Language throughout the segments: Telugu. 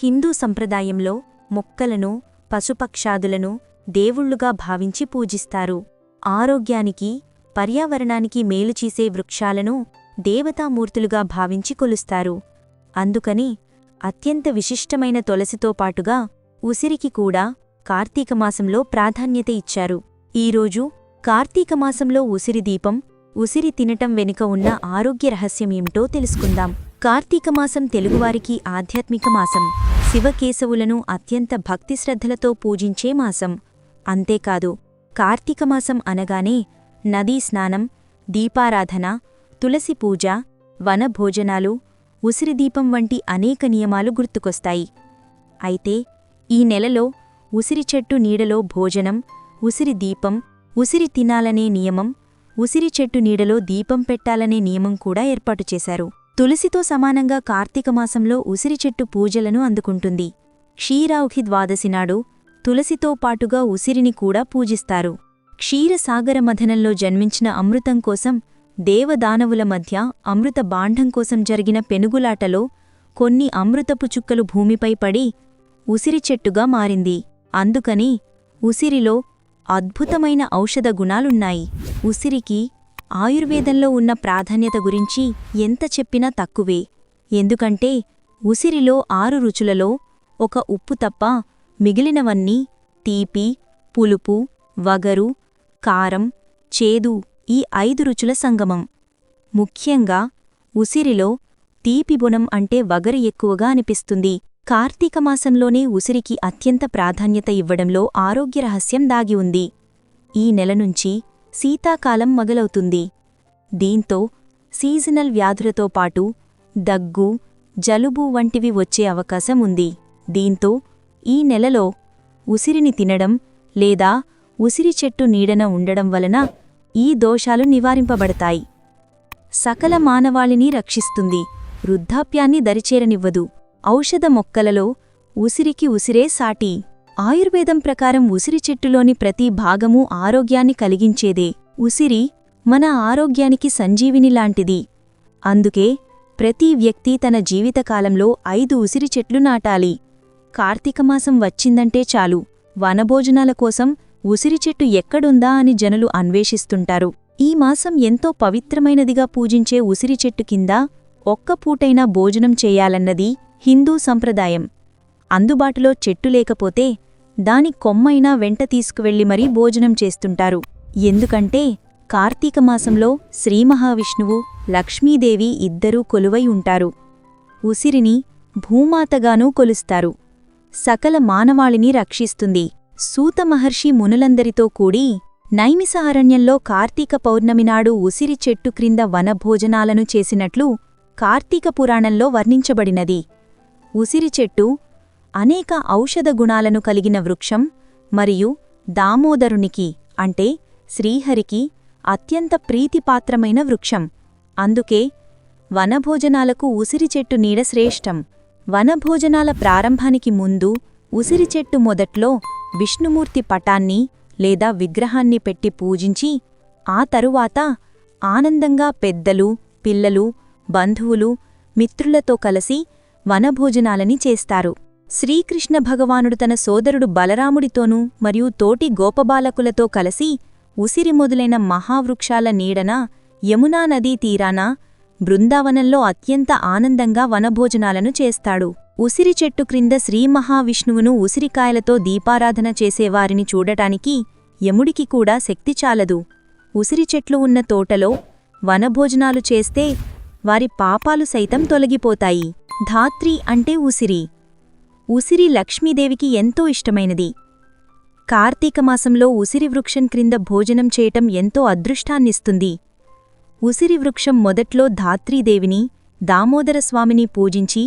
హిందూ సంప్రదాయంలో మొక్కలను పశుపక్షాదులను దేవుళ్ళుగా భావించి పూజిస్తారు. ఆరోగ్యానికి పర్యావరణానికి మేలు చేసే వృక్షాలను దేవతామూర్తులుగా భావించి కొలుస్తారు. అందుకని అత్యంత విశిష్టమైన తులసితో పాటుగా ఉసిరికి కూడా కార్తీకమాసంలో ప్రాధాన్యత ఇచ్చారు. ఈరోజు కార్తీకమాసంలో ఉసిరి దీపం ఉసిరి తినటం వెనుక ఉన్న ఆరోగ్య రహస్యమేమిటో తెలుసుకుందాం. కార్తీకమాసం తెలుగువారికి ఆధ్యాత్మిక మాసం. శివకేశవులను అత్యంత భక్తిశ్రద్ధలతో పూజించే మాసం. అంతేకాదు కార్తీకమాసం అనగానే నదీ స్నానం దీపారాధన తులసి పూజ వనభోజనాలు ఉసిరిదీపం వంటి అనేక నియమాలు గుర్తుకొస్తాయి. అయితే ఈ నెలలో ఉసిరి చెట్టు నీడలో భోజనం ఉసిరి దీపం ఉసిరి తినాలనే నియమం ఉసిరి చెట్టు నీడలో దీపం పెట్టాలనే నియమం కూడా ఏర్పాటు చేశారు. తులసితో సమానంగా కార్తీకమాసంలో ఉసిరి చెట్టు పూజలను అందుకుంటుంది. క్షీరావుఖి ద్వాదశి నాడు తులసితో పాటుగా ఉసిరిని కూడా పూజిస్తారు. క్షీరసాగర మథనంలో జన్మించిన అమృతం కోసం దేవదానవుల మధ్య అమృత బాంఢం కోసం జరిగిన పెనుగులాటలో కొన్ని అమృతపు చుక్కలు భూమిపై పడి ఉసిరి చెట్టుగా మారింది. అందుకని ఉసిరిలో అద్భుతమైన ఔషధ గుణాలున్నాయి. ఉసిరికి ఆయుర్వేదంలో ఉన్న ప్రాధాన్యత గురించి ఎంత చెప్పినా తక్కువే. ఎందుకంటే ఉసిరిలో ఆరు రుచులలో ఒక ఉప్పు తప్ప మిగిలినవన్నీ తీపి పులుపు వగరు కారం చేదు ఈ ఐదు రుచుల సంగమం. ముఖ్యంగా ఉసిరిలో తీపి గుణం అంటే వగరు ఎక్కువగా అనిపిస్తుంది. కార్తీక మాసంలోనే ఉసిరికి అత్యంత ప్రాధాన్యత ఇవ్వడంలో ఆరోగ్య రహస్యం దాగి ఉంది. ఈ నెల నుంచి శీతాకాలం మొదలవుతుంది. దీంతో సీజనల్ వ్యాధులతో పాటు దగ్గు జలుబు వంటివి వచ్చే అవకాశం ఉంది. దీంతో ఈ నెలలో ఉసిరిని తినడం లేదా ఉసిరి చెట్టు నీడన ఉండడం వలన ఈ దోషాలు నివారింపబడతాయి. సకల మానవాళిని రక్షిస్తుంది. వృద్ధాప్యాన్ని దరిచేరనివ్వదు. ఔషధ మొక్కలలో ఉసిరికి ఉసిరే సాటి. ఆయుర్వేదం ప్రకారం ఉసిరి చెట్టులోని ప్రతి భాగమూ ఆరోగ్యాన్ని కలిగించేదే. ఉసిరి మన ఆరోగ్యానికి సంజీవినిలాంటిది అందుకే ప్రతి వ్యక్తి తన జీవితకాలంలో ఐదు ఉసిరి చెట్లు నాటాలి. కార్తీకమాసం వచ్చిందంటే చాలు. వనభోజనాల కోసం ఉసిరి చెట్టు ఎక్కడుందా అని జనులు అన్వేషిస్తుంటారు. ఈ మాసం ఎంతో పవిత్రమైనదిగా పూజించే ఉసిరి చెట్టు కింద ఒక్క పూటైనా భోజనం చేయాలన్నది హిందూ సంప్రదాయం. అందుబాటులో చెట్టు లేకపోతే దాని కొమ్మైనా వెంట తీసుకువెళ్ళి మరీ భోజనం చేస్తుంటారు. ఎందుకంటే కార్తీకమాసంలో శ్రీమహావిష్ణువు లక్ష్మీదేవి ఇద్దరూ కొలువై ఉంటారు. ఉసిరిని భూమాతగానూ కొలుస్తారు. సకల మానవాళిని రక్షిస్తుంది. సూత మహర్షి మునులందరితో కూడి నైమిసహరణ్యంలో కార్తీక పౌర్ణమినాడు ఉసిరి చెట్టు క్రింద వనభోజనాలను చేసినట్లు కార్తీక పురాణంలో వర్ణించబడినది. ఉసిరి చెట్టు అనేక ఔషధ గుణాలను కలిగిన వృక్షం మరియు దామోదరునికి అంటే శ్రీహరికి అత్యంత ప్రీతిపాత్రమైన వృక్షం. అందుకే వనభోజనాలకు ఉసిరి చెట్టు నీడ శ్రేష్టం. వనభోజనాల ప్రారంభానికి ముందు ఉసిరి చెట్టు మొదట్లో విష్ణుమూర్తి పటాన్ని లేదా విగ్రహాన్ని పెట్టి పూజించి ఆ తరువాత ఆనందంగా పెద్దలు పిల్లలు బంధువులు మిత్రులతో కలిసి వనభోజనాలని చేస్తారు. శ్రీకృష్ణ భగవానుడు తన సోదరుడు బలరాముడితోనూ మరియు తోటి గోపబాలకులతో కలిసి ఉసిరి మొదలైన మహావృక్షాల నీడన యమునా నదీ తీరాన బృందావనంలో అత్యంత ఆనందంగా వనభోజనాలను చేస్తాడు. ఉసిరి చెట్టు క్రింద శ్రీమహావిష్ణువును ఉసిరికాయలతో దీపారాధన చేసేవారిని చూడటానికి యముడికి కూడా శక్తి చాలదు. ఉసిరి చెట్లు ఉన్న తోటలో వనభోజనాలు చేస్తే వారి పాపాలు సైతం తొలగిపోతాయి. ధాత్రి అంటే ఉసిరి. ఉసిరి లక్ష్మీదేవికి ఎంతో ఇష్టమైనది. కార్తీకమాసంలో ఉసిరి వృక్షం క్రింద భోజనం చేయటం ఎంతో అదృష్టాన్నిస్తుంది. ఉసిరి వృక్షం మొదట్లో ధాత్రీదేవిని దామోదరస్వామిని పూజించి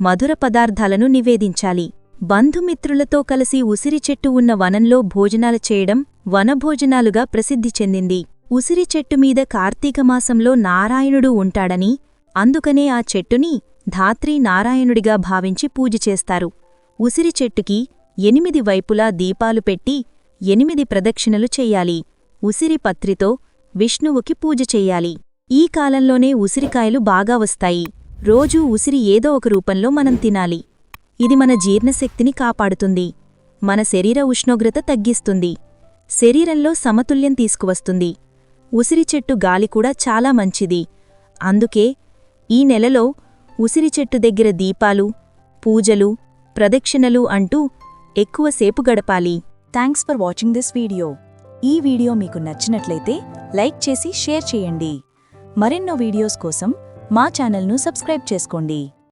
మధుర పదార్థాలను నివేదించాలి. బంధుమిత్రులతో కలిసి ఉసిరి చెట్టు ఉన్న వనంలో భోజనాలు చేయడం వనభోజనాలుగా ప్రసిద్ధి చెందింది. ఉసిరి చెట్టు మీద కార్తీకమాసంలో నారాయణుడు ఉంటాడని అందుకనే ఆ చెట్టుని ధాత్రీ నారాయణుడిగా భావించి పూజ చేస్తారు. ఉసిరి చెట్టుకి ఎనిమిది వైపులా దీపాలు పెట్టి ఎనిమిది ప్రదక్షిణలు చెయ్యాలి ఉసిరి పత్రితో విష్ణువుకి పూజ చెయ్యాలి ఈ కాలంలోనే ఉసిరికాయలు బాగా వస్తాయి. రోజూ ఉసిరి ఏదో ఒక రూపంలో మనం తినాలి. ఇది మన జీర్ణశక్తిని కాపాడుతుంది. మన శరీర ఉష్ణోగ్రత తగ్గిస్తుంది. శరీరంలో సమతుల్యం తీసుకువస్తుంది. ఉసిరి చెట్టు గాలి కూడా చాలా మంచిది. అందుకే ఈ నెలలో ఉసిరి చెట్టు దగ్గర దీపాలు పూజలు ప్రదక్షిణలు అంటూ ఎక్కువసేపు గడపాలి. Thanks for watching this video ఈ వీడియో మీకు నచ్చినట్లయితే లైక్ చేసి షేర్ చేయండి. మరెన్నో వీడియోస్ కోసం మా ఛానల్ను సబ్స్క్రైబ్ చేసుకోండి.